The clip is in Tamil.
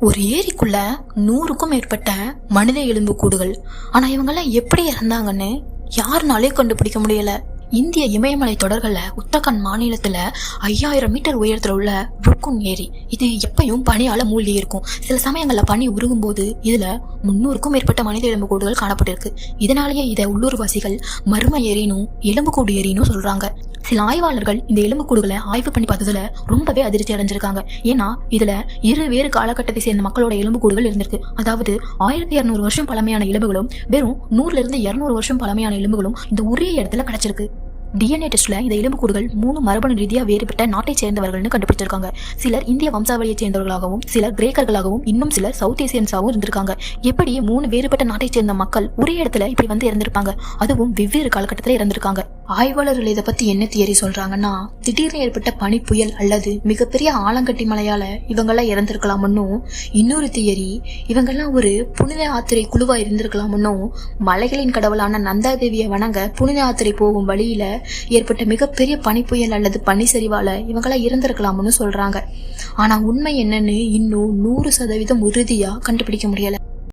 ஒரு ஏரிக்குள்ள நூறுக்கும் மேற்பட்ட மனித எலும்பு கூடுகள். ஆனா இவங்கெல்லாம் எப்படி இறந்தாங்கன்னு யாருனாலே கண்டுபிடிக்க முடியல. இந்திய இமயமலை தொடர்கள்ல உத்தரகாண்ட் மாநிலத்துல ஐயாயிரம் மீட்டர் உயரத்துல உள்ள ருக்குன் ஏரி. இது எப்பயும் பனியால மூழ்கி இருக்கும். சில சமயங்கள்ல பனி உருகும் போது இதுல முன்னூறுக்கும் மேற்பட்ட மனித எலும்புக்கூடுகள் காணப்பட்டிருக்கு. இதனாலேயே இதை உள்ளூர்வாசிகள் மர்ம ஏரினும் எலும்புக்கூடு ஏரினும் சொல்றாங்க. சில ஆய்வாளர்கள் இந்த எலும்புக்கூடுகளை ஆய்வு பண்ணி பார்த்ததுல ரொம்பவே அதிர்ச்சி அடைஞ்சிருக்காங்க. ஏன்னா இதுல இரு வேறு காலகட்டத்தை சேர்ந்த மக்களோட எலும்புக்கூடுகள் இருந்திருக்கு. அதாவது ஆயிரத்தி இருநூறு வருஷம் பழமையான எலும்புகளும் வெறும் நூறுல இருந்து இருநூறு வருஷம் பழமையான எலும்புகளும் இந்த ஒரே இடத்துல கிடைச்சிருக்கு. டிஎன்ஏ டெஸ்ட்ல இந்த எலும்புக்கூடுகள் மூணு மரபணு ரீதியா வேறுபட்ட நாட்டை சேர்ந்தவர்கள்னு கண்டுபிடிச்சிருக்காங்க. சிலர் இந்திய வம்சாவளியை சேர்ந்தவர்களாகவும் சிலர் கிரேக்கர்களாகவும் இன்னும் சிலர் சவுத் ஏசியன்ஸாகவும் இருந்திருக்காங்க. எப்படி மூணு வேறுபட்ட நாட்டை சேர்ந்த மக்கள் ஒரே இடத்துல இப்படி வந்து இறந்திருப்பாங்க? அதுவும் வெவ்வேறு காலகட்டத்தில் இறந்திருக்காங்க. ஆய்வாளர்கள் இதை பத்தி என்ன தியரி சொல்றாங்கன்னா திடீர்னு ஏற்பட்ட பனி புயல் அல்லது மிகப்பெரிய ஆலங்கட்டி மலையால இவங்கெல்லாம் இறந்திருக்கலாம்னும் இன்னொரு தியரி இவங்கெல்லாம் ஒரு புனித யாத்திரை குழுவா இருந்திருக்கலாம்னும் மலைகளின் கடவுளான நந்தாதேவியை வணங்க புனித யாத்திரை போகும் வழியில ஏற்பட்ட மிகப்பெரிய பனி புயல் அல்லது பனி சரிவால இவங்கெல்லாம் இறந்திருக்கலாம்னு சொல்றாங்க. ஆனா உண்மை என்னன்னு இன்னும் நூறு சதவீதம் உறுதியா கண்டுபிடிக்க முடியல.